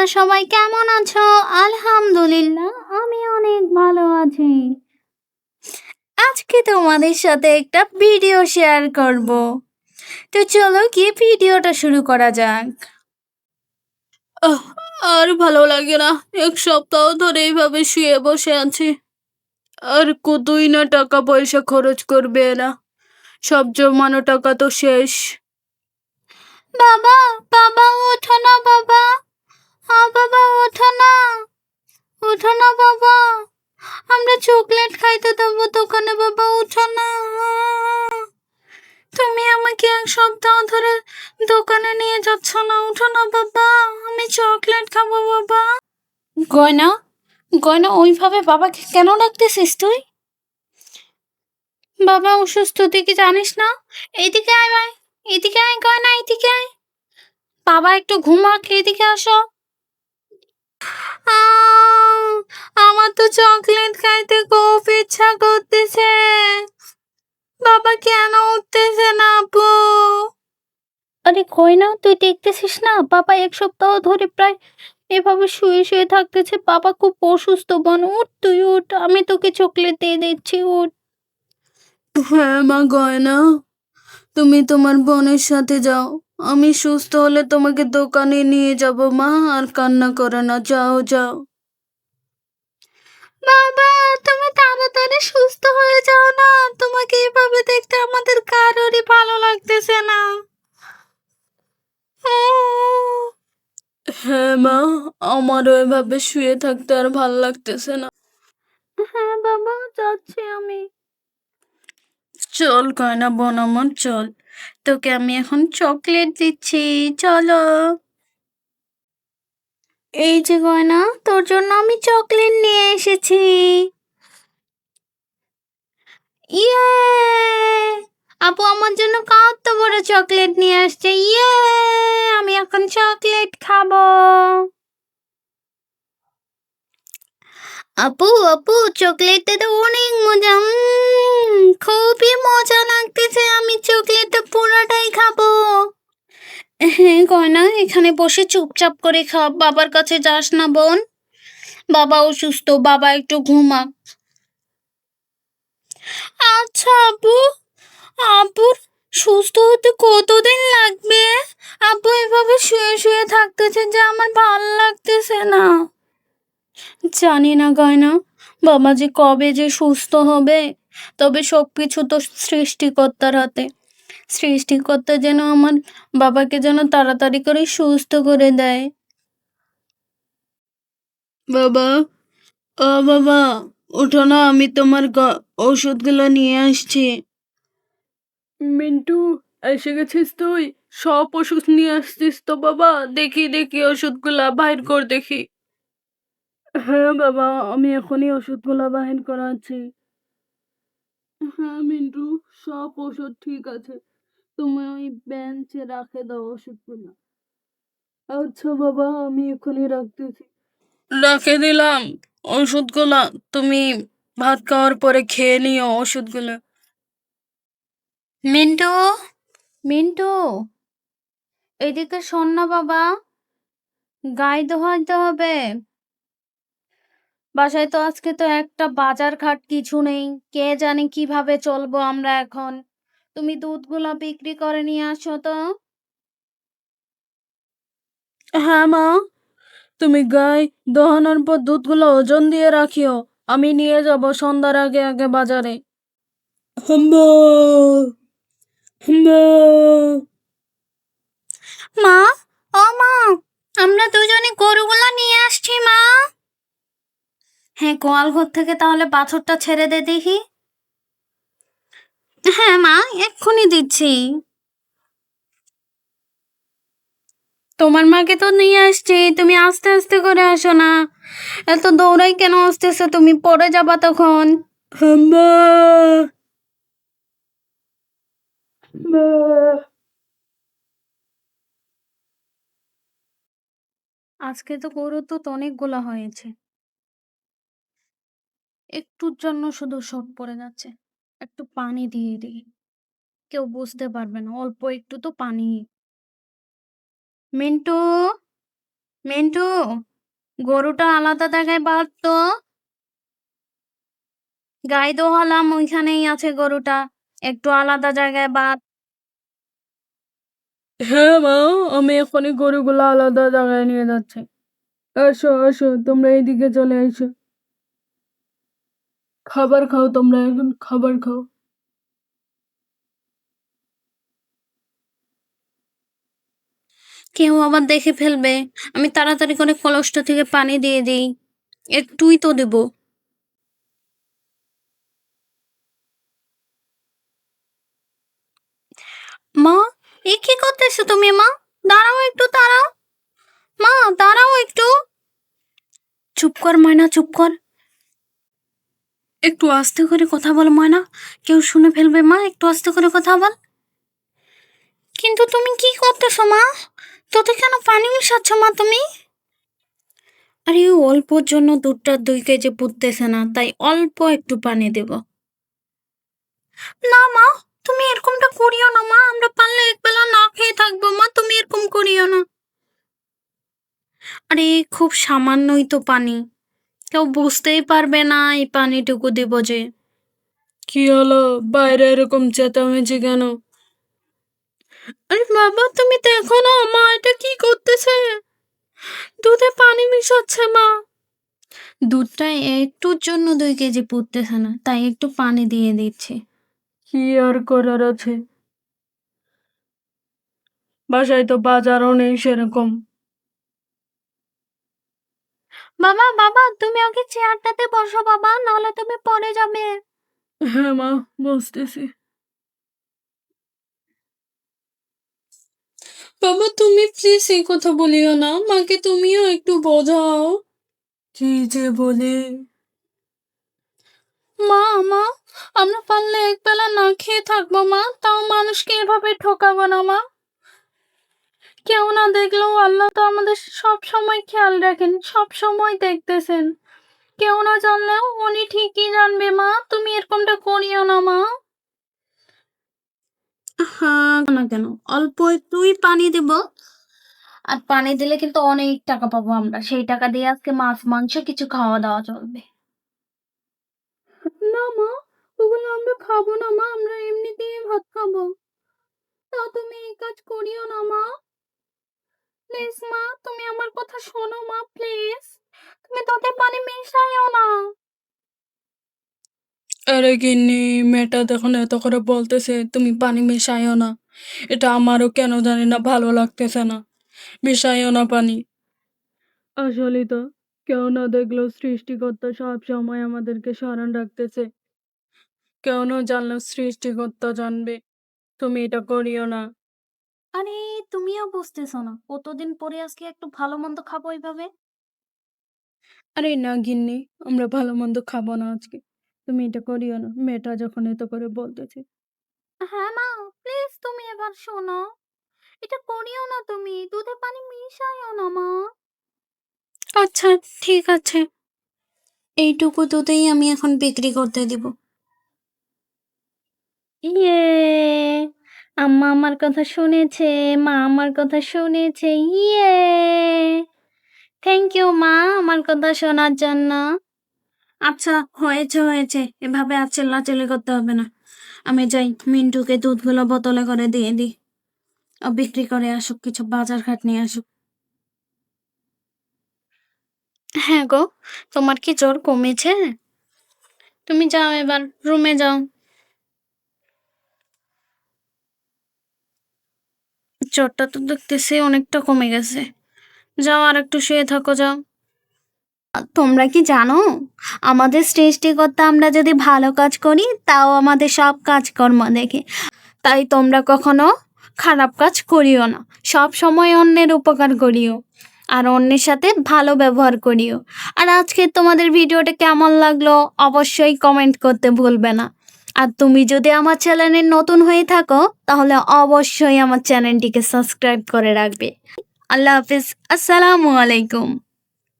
তোমরা সবাই কেমন আছো? আলহামদুলিল্লাহ আমি অনেক ভালো আছি। আজকে তোমাদের সাথে একটা ভিডিও শেয়ার করব। তো চলো কি ভিডিওটা শুরু করা যাক। আর ভালো লাগে না। এক সপ্তাহ ধরে এইভাবে শুয়ে বসে আছি। আর কতই না টাকা পয়সা খরচ করবে এরা। সব জমানো টাকা তো শেষ। বাবা বাবা ওঠো না বাবা। হ্যাঁ বাবা, ওঠো না। ওঠো না বাবা। আমরা চকলেট খাইতে দেবো দোকানে, বাবা উঠো না। তুমি আমাকে এক সপ্তাহ ধরে দোকানে নিয়ে যাচ্ছ না উঠো না বাবা। আমি চকলেট খাব, বাবা। গয়না গয়না ওইভাবে বাবাকে কেন ডাকতেছিস তুই? বাবা অসুস্থ, তুই কি জানিস না? এইদিকে আয়, ভাই। এদিকে আয়, গয়না, এদিকে আয়। বাবা, একটু ঘুমাক এদিকে আসো। আমার তো চকলেট খাইতে খুব ইচ্ছা করতেছে। বাবা কেন উঠতেছে না আপু? আরে কই না তুই দেখতেছিস না? বাবা এক সপ্তাহ ধরে প্রায় এভাবে শুয়ে শুয়ে থাকতেছে। বাবা খুব অসুস্থ বন উঠ তুই উঠ। আমি তোকে চকলেট দিয়ে দিচ্ছি উঠ। হ্যাঁ মা গয়না। তুমি তোমার বোনের সাথে যাও। আমি সুস্থ হলে তোমাকে দোকানে নিয়ে যাব, মা, আর কান্না করে না, যাও যাও। বাবা, তুমি তাড়াতাড়ি সুস্থ হয়ে যাও না, তোমাকে এভাবে দেখতে আমাদের কারোরই ভালো লাগতেছে না। হ্যাঁ মা, আমারও এভাবে শুয়ে থাকতে আর ভালো লাগতেছে না। হ্যাঁ বাবা, যাচ্ছি আমি। চল কয়না বোন আমার চল। তোকে আমি এখন চকলেট দিচ্ছি, চলো। এই যে গয়না, তোর জন্য আমি চকলেট নিয়ে এসেছি। ইয়ে! আপু আমার জন্য কত বড় চকলেট নিয়ে আসছে ইয়ে! আমি এখন চকলেট খাব। আপু আপু চকলেটটা তো অনেক মজা। খুবই মজা লাগতেছে, আমি চকলেটটা পুরোটাই খাব। হ্যাঁ গয়না, এখানে বসে চুপচাপ করে খা বাবার কাছে যাস না, বোন। বাবা অসুস্থ, বাবা একটু ঘুমাক। আচ্ছা আপু। আপুর সুস্থ হতে কতদিন লাগবে? আপু, এভাবে শুয়ে শুয়ে থাকতেছে যে আমার ভালো লাগতেছে না। জানি না গয়না। বাবা যে কবে যে সুস্থ হবে, তবে সব কিছু তো সৃষ্টিকর্তার হাতে। সৃষ্টিকর্তা যেন আমার বাবাকে যেন তাড়াতাড়ি করে সুস্থ করে দেয়। বাবা, ও বাবা, ওঠো না, আমি তোমার ওষুধগুলো নিয়ে আসছি। মিন্টু, এসে গেছিস তুই? সব ওষুধ নিয়ে আসছিস তো বাবা? দেখি দেখি ওষুধগুলা, বাইর কর দেখি। হ্যাঁ বাবা, আমি এখনই ওষুধগুলা বাহির করাচ্ছি। হ্যাঁ মিন্টু, সব ওষুধ ঠিক আছে। তুমি ওই বেঞ্চে রাখে দাও ওষুধগুলো। আচ্ছা বাবা, আমি এখনই রাখতেছি। রাখে দিলাম ওষুধগুলা। তুমি ভাত খাওয়ার পরে খেয়ে নিও ওষুধগুলো। মিন্টু মিন্টু, এদিকে শোন না, বাবা। গায়ে ধোয়াইতে হবে। বাসায় তো আজকে তো একটা বাজার ঘাট কিছু নেই। কে জানে কীভাবে চলবো আমরা এখন? তুমি দুধগুলো বিক্রি করে নিয়ে আসো তো। হ্যাঁ মা। তুমি গাই দোহানোর পর দুধগুলো ওজন দিয়ে রাখিও। আমি নিয়ে যাব সন্ধ্যার আগে আগে বাজারে। হাম্বা। হাম্বা। মা ও মা আমরা দুজনে গরুগুলো নিয়ে আসছি মা। হ্যাঁ গোয়াল ঘর থেকে তাহলে পাথরটা ছেড়ে দে দেখি। হ্যাঁ মা এক্ষুনি দিচ্ছি। তোমার মাকে তো নিয়ে আসছি তুমি আস্তে আস্তে করে আসো না। এত দৌড়াই কেন আসতেছো? তুমি পড়ে যাবা তখন। আজকে তো গরু তো অনেকগুলো হয়েছে। একটুর জন্য শুধু শোট পড়ে যাচ্ছে। একটু পানি দিয়ে দিই। কেউ বুঝতে পারবে না, অল্প একটু তো পানি। মিন্টু মিন্টু, গরুটা আলাদা জায়গায় বাঁধ তো গাই দোহালাম, ওইখানেই আছে গরুটা। একটু আলাদা জায়গায় বাঁধ। হ্যাঁ মা, আমি এখনই গরুগুলো আলাদা জায়গায় নিয়ে যাচ্ছি। এসো এসো, তোমরা এইদিকে চলে এসো। খাবার খাও তোমরা, এখন খাবার খাও। কেউ আবার দেখে ফেলবে, আমি তাড়াতাড়ি করে কলসটা থেকে পানি দিয়ে দিই, একটুই তো দেব। মা, এ কি করতেছো তুমি মা? দাঁড়াও একটু, দাঁড়াও। মা, দাঁড়াও একটু। চুপ কর ময়না চুপ কর। একটু আস্তে করে কথা বল ময়না। কেউ শুনে ফেলবে মা একটু আস্তে করে কথা বল। কিন্তু তুমি কি করতেছো মা? তোতে কেন পানি মিশাচ্ছ মা তুমি? আরে অল্পর জন্য দুধটা দুই কেজি পুড়তেছে না তাই অল্প একটু পানি দেব। না মা তুমি এরকমটা করিও না মা। আমরা পারলে একবেলা না খেয়ে থাকব মা তুমি এরকম করিও না। আরে খুব সামান্যই তো পানি। বুঝতেই পারবে না এই পানিটুকু দেব যে। কি হলো? বাইরে এরকম চেঁচামেচি কেন? আরে বাবা তুমি দেখো না মা এটা কি করতেছে? দুধে পানি মিশাচ্ছে মা। দুধটা একটুর জন্য দুই কেজি পুড়তেছে না তাই একটু পানি দিয়ে দিচ্ছি। কি আর করার আছে? বাসায় তো বাজারও নেই সেরকম। বাবা বাবা তুমি আগে চেয়ারটাতে বসো বাবা নাহলে তুমি পড়ে যাবে। হ্যাঁ মা বুঝতেছি বাবা তুমি প্লিজ এই কথা বলিও না। মাকে তুমিও একটু বোঝাও। কি যে বলে? মা মা আমরা পারলে একবেলা না খেয়ে থাকব মা তাও মানুষকে এভাবে ঠকাবো না মা। কেউ না দেখলেও আল্লাহ তো আমাদের সব সময় খেয়াল রাখেন সব সময় দেখতেছেন। কেউ না জানলেও উনি ঠিকই জানবে মা। তুমি এরকমটা করিও না মা। হ্যাঁ না কেন? অল্প একটুই পানি দেব। আর পানি দিলে কিন্তু অনেক টাকা পাবো আমরা। সেই টাকা দিয়ে আজকে মাছ মাংস কিছু খাওয়া দাওয়া চলবে। না মা ওগুলো আমরা খাব না মা। আমরা এমনিতেই ভাত খাব। তা তুমি এই কাজ করিও না মা। প্লিজ মা তুমি আমার কথা শোনো মা প্লিজ। তুমি তোতে পানি মিশাইও না। আরে গিন্নি মেয়েটা দেখুন এত করে বলতেছে তুমি পানি মিশাইও না। এটা আমারও কেন জানি না ভালো লাগতেছে না। মিশাইও না পানি। আসলে তো কেউ না দেখলেও সৃষ্টিকর্তা সব সময় আমাদেরকে স্মরণ রাখতেছে। কেউ না জানলেও সৃষ্টিকর্তা জানবে। তুমি এটা করিও না। আরে তুমিও বুঝতেছো না। কতদিন পরে আজকে একটু ভালো মন্দ খাব এইভাবে? আরে না গিন্নি আমরা ভালো মন্দ খাব না আজকে। তুমি এটা করিও না। মেয়েটা যখন এত করে বলতেছে। হ্যাঁ মা প্লিজ তুমি এবার শোনো। এটা করিও না তুমি। দুধে পানি মিশাইও না মা। আচ্ছা ঠিক আছে। এইটুকু দুধেই আমি এখন বিক্রি করতে দিব। ইয়ে! আম্মা আমার কথা শুনেছে, মা আমার কথা শুনেছে ইয়ে। থ্যাংক ইউ মা, আমার কথা শোনার জন্য। আচ্ছা হয়েছে হয়েছে। এভাবে আর চিল্লাচিল্লি করতে হবে না। আমি যাই, মিন্টুকে দুধগুলো বোতলে করে দিয়ে দিই। ও বিক্রি করে আসুক, কিছু বাজার ঘাট নিয়ে আসুক। হ্যাঁ গো, তোমার কি জ্বর কমেছে? তুমি যাও এবার রুমে যাও। জ্বরটা তো দেখতেছি অনেকটা কমে গেছে। যাও আর একটু শুয়ে থাকো, যাও। তোমরা কি জানো? আমাদের সৃষ্টিকর্তা আমরা যদি ভালো কাজ করি, তাও আমাদের সব কাজকর্ম দেখে। তাই তোমরা কখনো খারাপ কাজ করিও না। সব সময় অন্যের উপকার করিও। আর অন্যের সাথে ভালো ব্যবহার করিও। আর আজকে তোমাদের ভিডিওটা কেমন লাগল, অবশ্যই কমেন্ট করতে ভুলবে না। আর তুমি যদি আমার চ্যানেলে নতুন হয়ে থাকো, তাহলে অবশ্যই আমার চ্যানেলটিকে সাবস্ক্রাইব করে রাখবে। আল্লাহ হাফিজ। আসসালামু আলাইকুম।